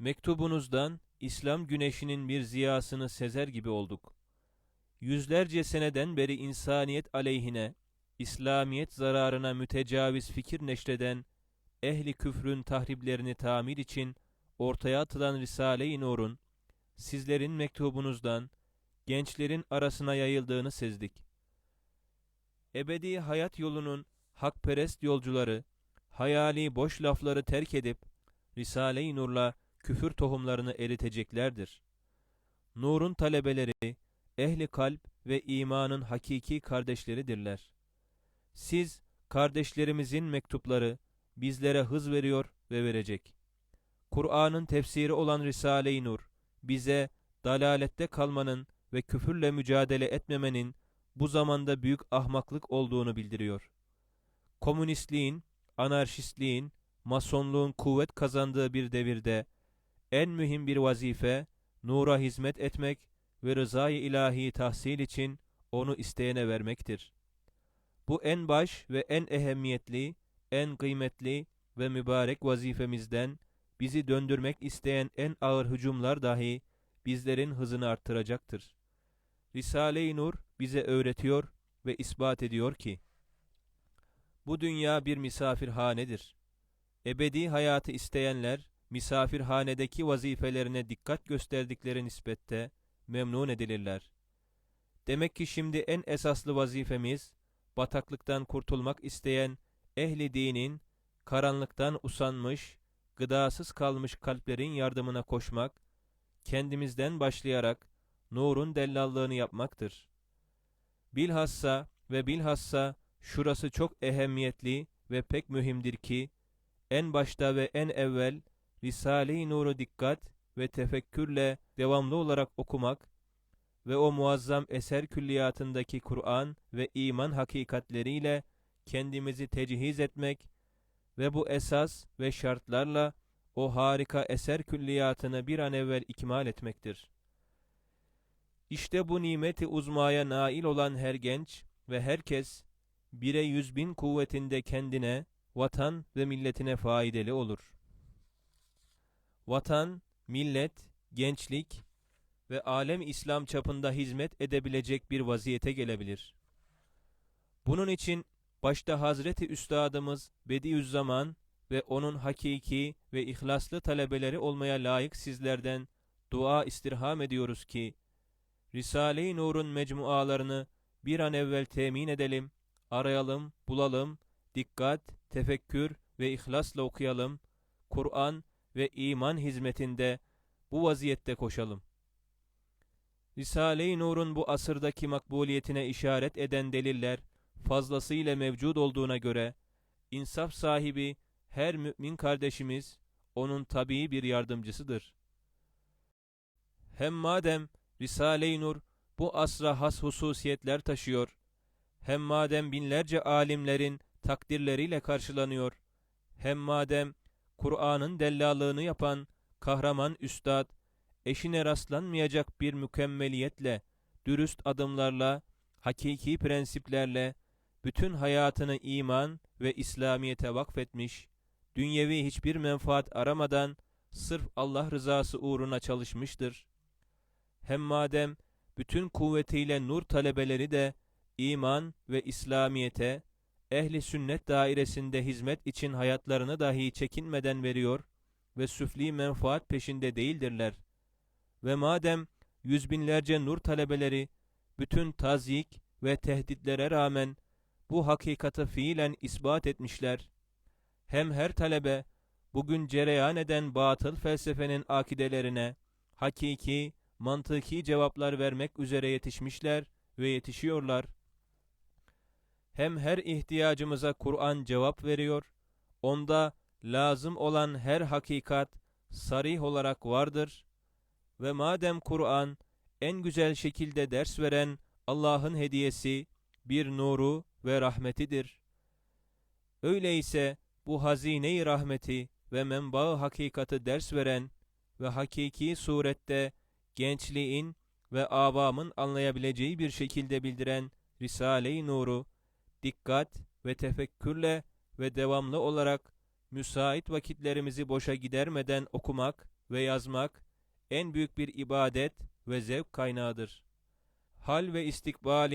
Mektubunuzdan İslam güneşinin bir ziyasını sezer gibi olduk. Yüzlerce seneden beri insaniyet aleyhine, İslamiyet zararına mütecaviz fikir neşreden, ehli küfrün tahriplerini tamir için ortaya atılan Risale-i Nur'un, sizlerin mektubunuzdan, gençlerin arasına yayıldığını sezdik. Ebedi hayat yolunun hakperest yolcuları, hayali boş lafları terk edip, Risale-i Nur'la küfür tohumlarını eriteceklerdir. Nur'un talebeleri, ehli kalp ve imanın hakiki kardeşleridirler. Siz, kardeşlerimizin mektupları, bizlere hız veriyor ve verecek. Kur'an'ın tefsiri olan Risale-i Nur, bize dalalette kalmanın ve küfürle mücadele etmemenin bu zamanda büyük ahmaklık olduğunu bildiriyor. Komünistliğin, anarşistliğin, masonluğun kuvvet kazandığı bir devirde en mühim bir vazife, nura hizmet etmek ve rızayı ilahi tahsil için onu isteyene vermektir. Bu en baş ve en ehemmiyetli, en kıymetli ve mübarek vazifemizden bizi döndürmek isteyen en ağır hücumlar dahi bizlerin hızını arttıracaktır. Risale-i Nur bize öğretiyor ve ispat ediyor ki, bu dünya bir misafirhanedir. Ebedi hayatı isteyenler, misafirhanedeki vazifelerine dikkat gösterdikleri nispette memnun edilirler. Demek ki şimdi en esaslı vazifemiz, bataklıktan kurtulmak isteyen ehli dinin, karanlıktan usanmış, gıdasız kalmış kalplerin yardımına koşmak, kendimizden başlayarak nurun dellallığını yapmaktır. Bilhassa ve bilhassa şurası çok ehemmiyetli ve pek mühimdir ki, en başta ve en evvel Risale-i Nur'u dikkat ve tefekkürle devamlı olarak okumak ve o muazzam eser külliyatındaki Kur'an ve iman hakikatleriyle kendimizi tecihiz etmek ve bu esas ve şartlarla o harika eser külliyatını bir an evvel ikmal etmektir. İşte bu nimeti uzmaya nail olan her genç ve herkes bire yüz bin kuvvetinde kendine, vatan ve milletine faydalı olur. Vatan, millet, gençlik ve alem İslam çapında hizmet edebilecek bir vaziyete gelebilir. Bunun için başta Hazreti Üstadımız Bediüzzaman ve onun hakiki ve ihlaslı talebeleri olmaya layık sizlerden dua istirham ediyoruz ki, Risale-i Nur'un mecmualarını bir an evvel temin edelim, arayalım, bulalım, dikkat, tefekkür ve ihlasla okuyalım, Kur'an ve iman hizmetinde bu vaziyette koşalım. Risale-i Nur'un bu asırdaki makbuliyetine işaret eden deliller fazlasıyla mevcud olduğuna göre, insaf sahibi her mümin kardeşimiz onun tabii bir yardımcısıdır. Hem madem Risale-i Nur bu asra has hususiyetler taşıyor, hem madem binlerce alimlerin takdirleriyle karşılanıyor, hem madem Kur'an'ın dellalığını yapan kahraman üstad, eşine rastlanmayacak bir mükemmeliyetle, dürüst adımlarla, hakiki prensiplerle, bütün hayatını iman ve İslamiyet'e vakfetmiş, dünyevi hiçbir menfaat aramadan, sırf Allah rızası uğruna çalışmıştır. Hem madem bütün kuvvetiyle nur talebeleri de iman ve İslamiyet'e, ehli sünnet dairesinde hizmet için hayatlarını dahi çekinmeden veriyor ve süfli menfaat peşinde değildirler. Ve madem yüz binlerce nur talebeleri bütün tazyik ve tehditlere rağmen bu hakikati fiilen ispat etmişler. Hem her talebe bugün cereyan eden batıl felsefenin akidelerine hakiki, mantıki cevaplar vermek üzere yetişmişler ve yetişiyorlar. Hem her ihtiyacımıza Kur'an cevap veriyor, onda lazım olan her hakikat sarih olarak vardır ve madem Kur'an en güzel şekilde ders veren Allah'ın hediyesi, bir nuru ve rahmetidir. Öyleyse bu hazine-i rahmeti ve menba hakikati ders veren ve hakiki surette gençliğin ve avamın anlayabileceği bir şekilde bildiren Risale-i Nur'u dikkat ve tefekkürle ve devamlı olarak müsait vakitlerimizi boşa gidermeden okumak ve yazmak en büyük bir ibadet ve zevk kaynağıdır. Hal ve istikbalin